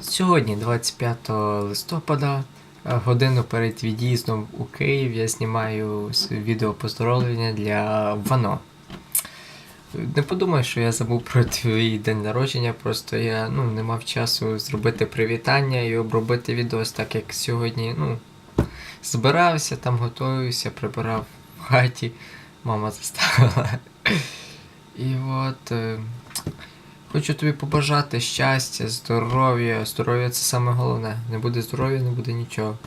Сьогодні, 25 листопада, е, годину перед від'їздом у Київ, я знімаю відео поздоровлення для Вано. Не подумай, що я забув про твій день народження, просто я ну, не мав часу зробити привітання і обробити відос, так як сьогодні ну, збирався, там готуюся, прибирав в хаті, мама заставила. І от. Хочу тобі побажати щастя, здоров'я. Здоров'я це саме головне. Не буде здоров'я, не буде нічого.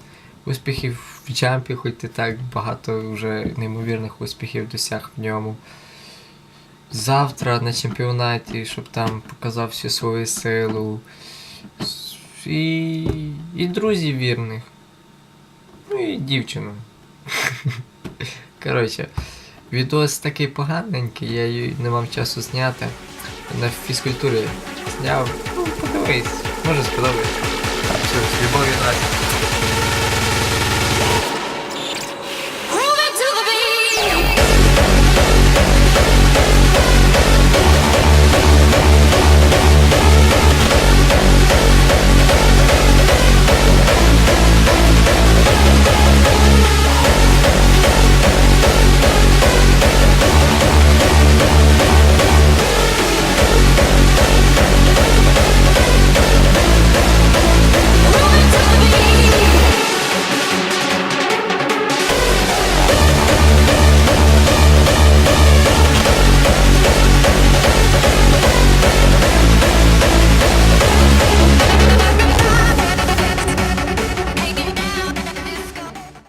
Успіхів в джампі, хоч ти так багато вже неймовірних успіхів досяг в ньому. Завтра на чемпіонаті, щоб там показав всю свою силу. І, і друзів вірних. Ну і дівчину. Коротше, відос такий поганенький, я її не мав часу зняти. На фізкультурі зняв. Ну, подивись, може сподобається. Все, з любов'ю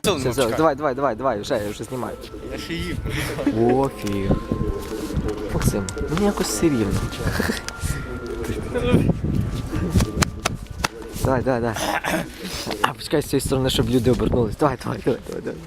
Все, все, давай, давай, давай, давай, вже, я вже знімаю. Я ще їм. О. Максим, мені якось все рівно. Давай, давай, давай. А, почекай з цієї сторони, щоб люди обернулись. Давай, давай, давай, давай, давай.